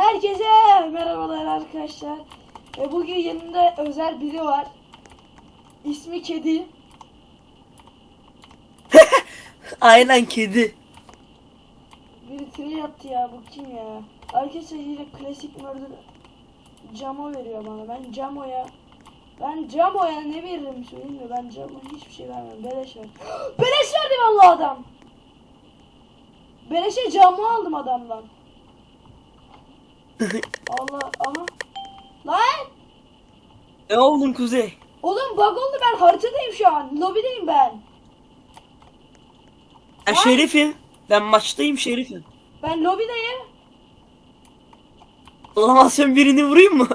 Herkese merhabalar arkadaşlar. E, bugün yanımda özel biri var. İsmi Kedi. Aynen kedi. Biri tri attı ya bu kim ya? Arkadaşlar yine klasik murder Camo veriyor bana. Ben Camo'ya ben Camo'ya ne veririm söyleyeyim mi? Ben Camo'ya hiçbir şey vermem. Beleş ver. Beleş verdi vallahi adam. Beleşe Camo aldım adamdan. Allah ama lan Ne oldun Kuzey? oğlum bug oldu ben haritadayım şu an. Lobideyim ben. Ben şerifim. Ben maçtayım şerifim. Ben lobideyim. O zaman sen birini vurayım mı?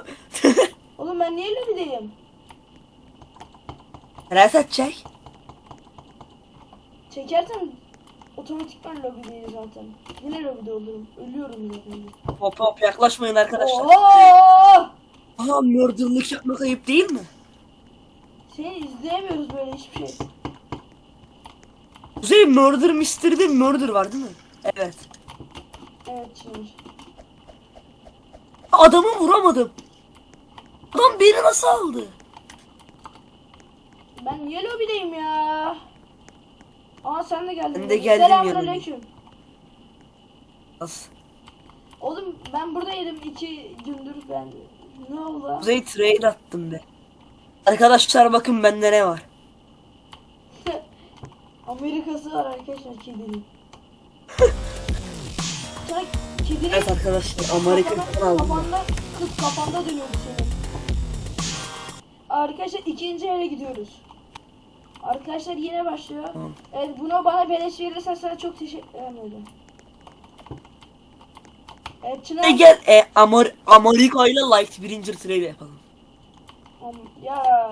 Oğlum ben niye lobideyim? Reset çek. Çekersen otomatikman lobideyiz zaten. Yine lobide olurum. Ölüyorum yine. Hop hop yaklaşmayın arkadaşlar. Oho! Aha murderlık yapmak ayıp değil mi? Seni izleyemiyoruz böyle hiçbir şey. Kuzey murder mystery'de murder var değil mi? Evet. Evet Çınar. Adamı vuramadım. Adam beni nasıl aldı? Ben niye lobideyim ya? Aa sen de geldin. Ben de geldim Selamünaleyküm. Nasıl? Oğlum ben buradaydım iki gündür ben. Ne oldu? Kuzey trade attım be. Arkadaşlar bakın bende ne var. Amerikası var arkadaşlar kedinin. Sana kedinin Evet arkadaşlar Amerika'dan aldım. Kafanda, kız kafanda dönüyordu senin. Arkadaşlar ikinci yere gidiyoruz. Arkadaşlar yine başlıyor. Tamam. Evet bunu bana beleş verirsen sana çok teşekkür ederim. Evet Çınar. E gel e, Amar Amerika ile Light birinci trade yapalım. Ya.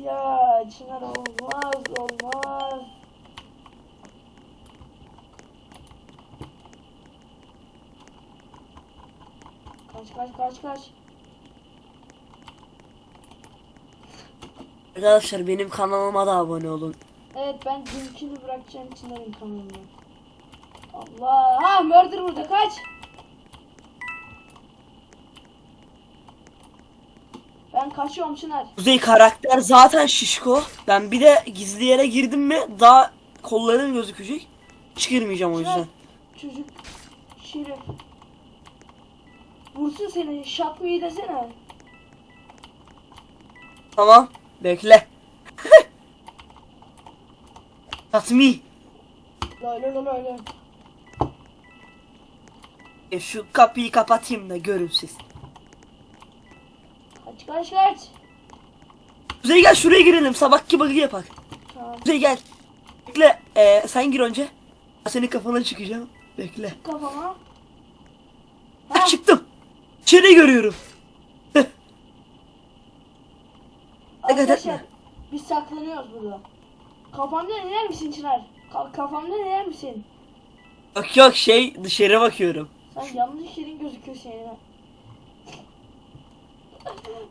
ya Çınar olmaz olmaz. Kaç kaç kaç kaç. Arkadaşlar benim kanalıma da abone olun. Evet ben linkini bırakacağım Çınar'ın kanalına. Allah! Ha murder burada kaç! Ben kaçıyorum Çınar. Kuzey karakter zaten şişko. Ben bir de gizli yere girdim mi daha kollarım gözükecek. Hiç girmeyeceğim o Çınar yüzden. çocuk şerif. Vursun seni şap mı desene. Tamam. Bekle. Tatmi. Lay lay lay lay lay. E, şu kapıyı kapatayım da görün siz. Kaç kaç kaç. Kuzey gel şuraya girelim. Sabahki bug'ı yapak. Tamam. Kuzey gel. Bekle. E, sen gir önce. Ben senin kafana çıkacağım. Bekle. Kafama. Ha, çıktım. İçeri görüyorum. Arkadaşlar etme. biz saklanıyoruz burada. Kafamda iner misin Çınar? Ka- kafamda iner misin? Yok yok şey dışarı bakıyorum. Sen yanlış yerin gözüküyor senin.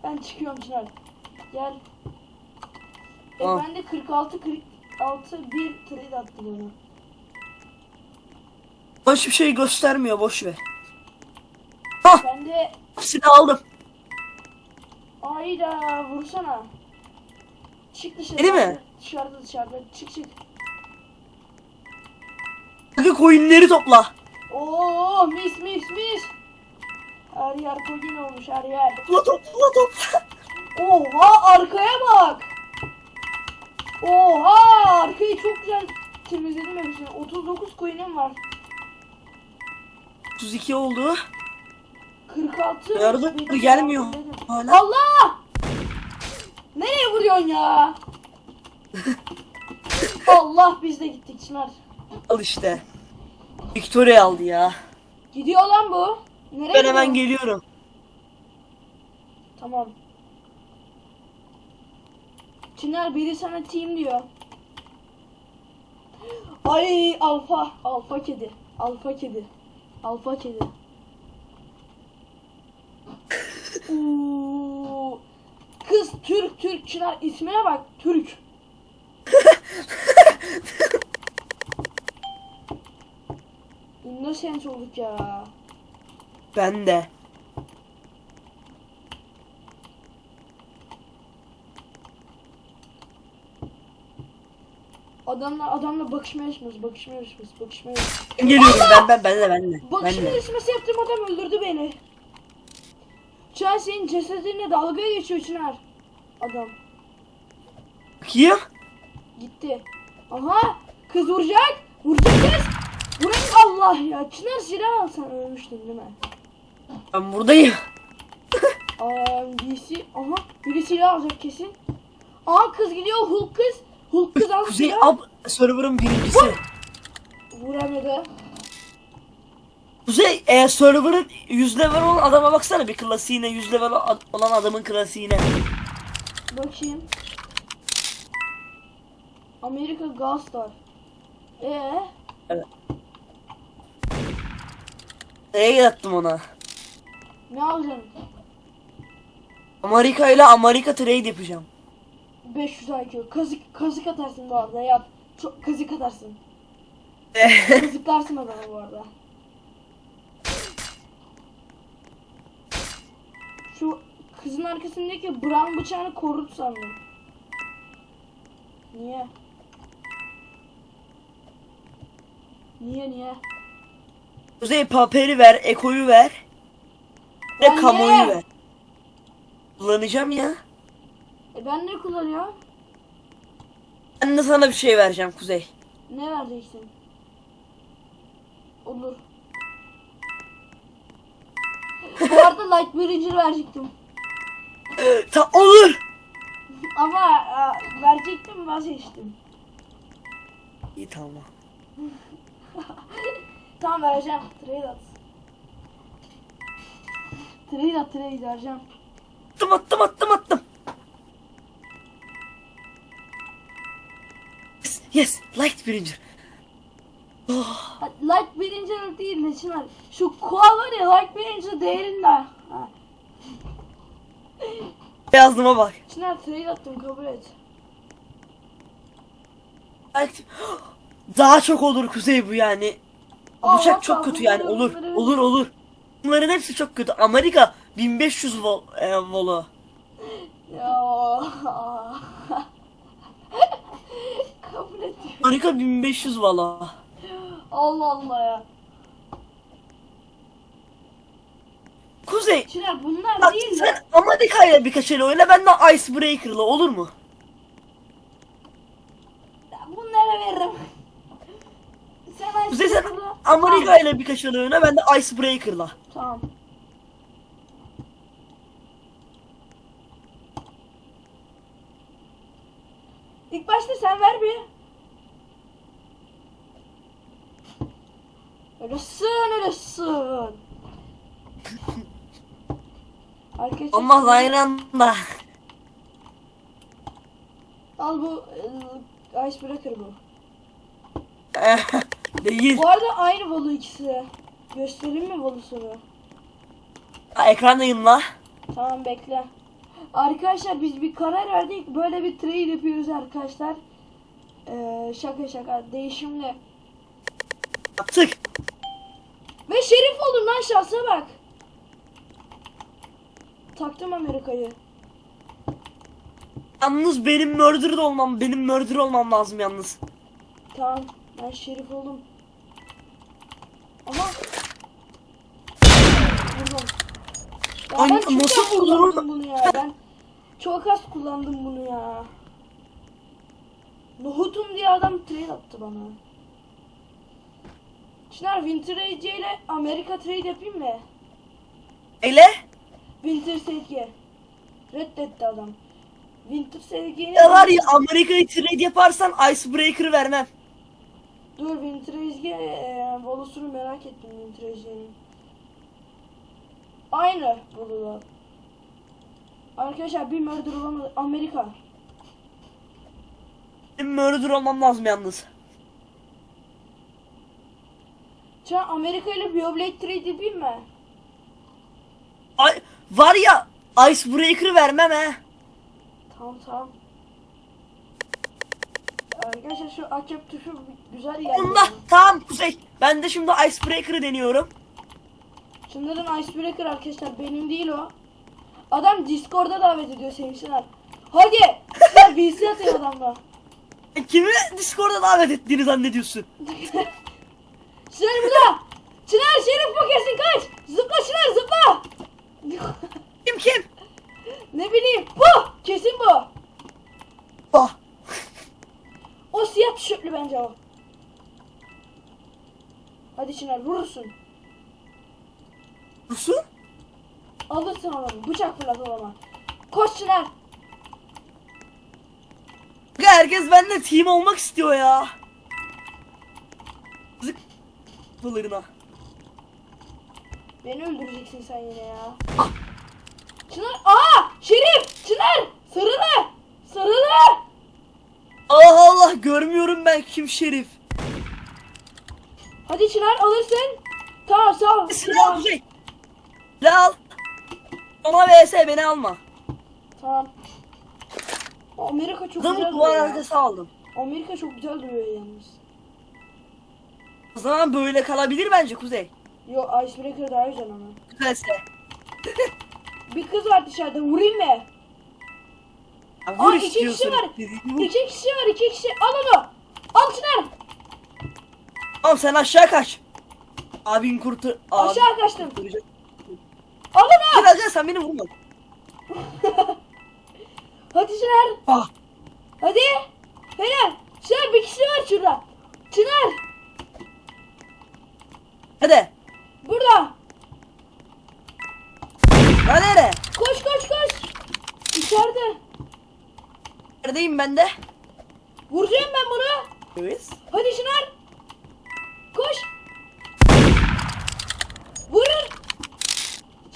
ben çıkıyorum Çınar. Gel. E ben de 46 46 bir trade attı bana. Hiçbir şey göstermiyor boş ver. Hah Ben de hepsini aldım. ayda vursana. Çık dışarı. Beni mi? Dışarıda dışarıda. Çık çık. Hadi coinleri topla. Oo mis mis mis. Her yer koyun olmuş her yer. Topla topla topla. Oha arkaya bak. Oha arkayı çok güzel temizledim hepsini. 39 coin'im var. 32 oldu. 46. Yardım gelmiyor. Hala. Allah! Nereye vuruyorsun ya? Allah biz de gittik Çınar. Al işte. Victoria aldı ya. Gidiyor lan bu. Nereye Ben hemen gidiyor? geliyorum. Tamam. Çınar biri sana team diyor. Ay alfa. Alfa kedi. Alfa kedi. Alfa kedi. Oo. Kız Türk Türk Çınar ismine bak Türk. Innocent olduk ya. Ben de. Adamla adamla bakışma yarışması, bakışma yarışması, bakışma yarışması. Ben geliyorum ben ben ben de ben de. Ben Bakışma de. yarışması yaptığım adam öldürdü beni. Çınar senin cesedinle dalga geçiyor Çınar. Adam Bakayım. gitti. Aha kız vuracak. Vuracak kız. Vuran Allah ya. Çınar silah al sen ölmüştün değil mi? Ben buradayım. Aa, birisi, aha biri silah alacak kesin. Aa kız gidiyor Hulk kız. Hulk kız al Kuzey ab server'ın birincisi. Vuramadı. Kuzey e, server'ın 100 level olan adama baksana bir klasiğine 100 level olan adamın klasiğine. Bakayım. Amerika Galstar. Ee, Neye yattım ona? ne alacaksın? Amerika ile Amerika trade yapacağım. 500 IQ. Kazık, kazık atarsın bu arada yap. Çok kazık atarsın. Kazıklarsın adamı bu arada. Şu kızın arkasındaki Brown bıçağını korut sandım. Niye? Niye niye? Kuzey paperi ver, ekoyu ver. Ve Anne! kamuoyu ver. Kullanacağım ya. E ben ne kullanıyorum? Ben de sana bir şey vereceğim Kuzey. Ne vereceksin? Olur. Bu arada Light Ranger verecektim. Ta olur. Ama aa, verecektim vazgeçtim. İyi tamam. Tamam vereceğim. Trade at. Trade at trade vereceğim. Attım attım attım attım. Yes, yes light birinci. Oh, Light birinci değil ne Çınar? Şu koa var ya Light birinci değerinde. Ha. yazdığıma bak. Çınar trade attım kabul et. Light... Daha çok olur Kuzey bu yani. Aa, Bıçak hatta çok kötü yani olur. bunları- Olur olur. Bunların hepsi çok kötü. Amerika 1500 vol, e, volu. Ya. kabul ediyorum. Amerika 1500 volu. Allah Allah ya. Kuzey Çınar bunlar bak değil sen de. Amerika ile birkaç el oyna ben de Icebreaker'la olur mu? Bunlara veririm. Sen Kuzey sen Icebreaker'la- Amerika ile birkaç el oyna ben de Icebreaker'la. Tamam. İlk başta sen ver bir. Öylesin öylesin. Arkadaşlar Olmaz aynı anda. al bu e, icebreaker bu. Değil. Bu arada aynı volu ikisi. Göstereyim mi volusunu? Ekrandayım la. Tamam bekle. Arkadaşlar biz bir karar verdik. Böyle bir trade yapıyoruz arkadaşlar. Ee, şaka şaka. Değişimle. Yaptık. Ve şerif oldum lan şansa bak. Taktım Amerika'yı. Yalnız benim murderer olmam, benim murderer olmam lazım yalnız. Tamam. Ben şerif oldum. Ama vurdum. Ya Ay, ben çok nasıl az kullandım bunu ya. Ben çok az kullandım bunu ya. Nohutum diye adam trade attı bana. Çınar Winter AJ ile Amerika trade yapayım mı? Eyle? Winter Sevgi. Reddetti adam. Winter Sevgi'nin... Ya var ya Amerika'yı trade yaparsan Icebreaker'ı vermem. Dur Winter Ezgi e, volosunu merak ettim Winter Ezgi'nin. Aynı vololar. Arkadaşlar bir murder olamadı. Amerika. Benim murderer olmam lazım yalnız. Şu an Amerika ile Bioblade trade yapayım mı? Ay, var ya Icebreaker'ı vermem he. Tamam tamam. Arkadaşlar şu akep tuşu güzel geldi. Bunda tamam Kuzey. Ben de şimdi Icebreaker'ı deniyorum. Şunların icebreaker arkadaşlar benim değil o. Adam Discord'a davet ediyor sevgililer. Hadi. Sen bilsi atıyor adamla. E, Kimi Discord'a davet ettiğini zannediyorsun? Çınar burada. Çınar şerif bu kesin kaç. Zıpla Çınar zıpla. Kim kim? ne bileyim bu. Kesin bu. Ah. Siyah tişörtlü bence o. Hadi Çınar vurursun. Rusun? Alırsın adamı. Bıçak fırlat adama. Koş Çınar. Herkes benimle team olmak istiyor ya. Zık. Pılırına. Beni öldüreceksin sen yine ya. Çınar. Aa! Şerif! Çınar! Sarılı! Sarılı! Allah Allah görmüyorum ben kim şerif. Hadi Çınar alırsın. Tamam sağ ol. Silah Kuzey. Silah al. Ona vs beni alma. Tamam. Amerika çok Adamı güzel duvar duruyor. ya. arkası aldım. Amerika çok güzel duruyor yalnız. O zaman böyle kalabilir bence Kuzey. Yo Icebreaker daha güzel ama. Güzelse. Bir kız var dışarıda vurayım mı? Ya Aa vur iki kişi var. İki kişi var iki kişi. Al onu. Al Çınar. Tamam sen aşağı kaç. Abin kurtar. Abi Aşağı kaçtım. kurtaracak. Al onu. Gel gel sen beni vurma. Hadi Çınar. Ah. Hadi. Helal. Çınar bir kişi var şurada. Çınar. Hadi. Burada. Ya nere? Koş koş koş. İçeride. Neredeyim ben de? Vuracağım ben bunu. Evet. Hadi Çınar. Koş. Vurun.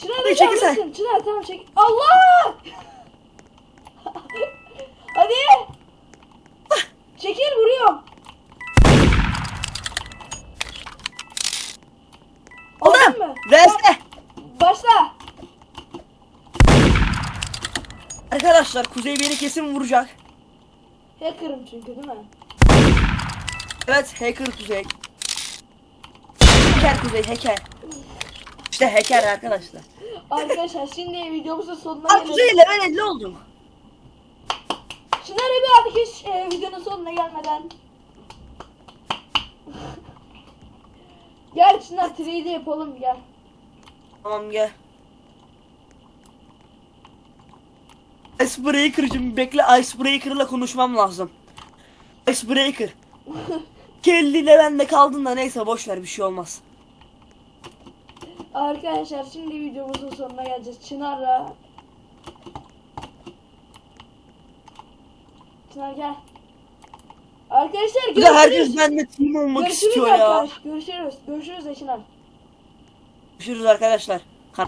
Hadi hadi çekil sen. Çınar tamam çek. Allah. Arkadaşlar Kuzey beni kesin vuracak. Hacker'ım çünkü değil mi? Evet hacker Kuzey. Hacker Kuzey hacker. İşte hacker arkadaşlar. Arkadaşlar şimdi videomuzun sonuna gelelim. Kuzey level 50 oldum. Şunları bir hiç e, videonun sonuna gelmeden. gel Çınar 3D yapalım gel. Tamam gel. Icebreaker'cım bekle Icebreaker'la konuşmam lazım. Icebreaker. Kelli levelde kaldın da neyse boş ver bir şey olmaz. Arkadaşlar şimdi videomuzun sonuna geleceğiz. Çınar'la. Çınar gel. Arkadaşlar Bir de herkes görüşürüz. benimle team olmak Görüşürüz istiyor ya. arkadaş. Görüşürüz. Görüşürüz de Çınar. Görüşürüz arkadaşlar.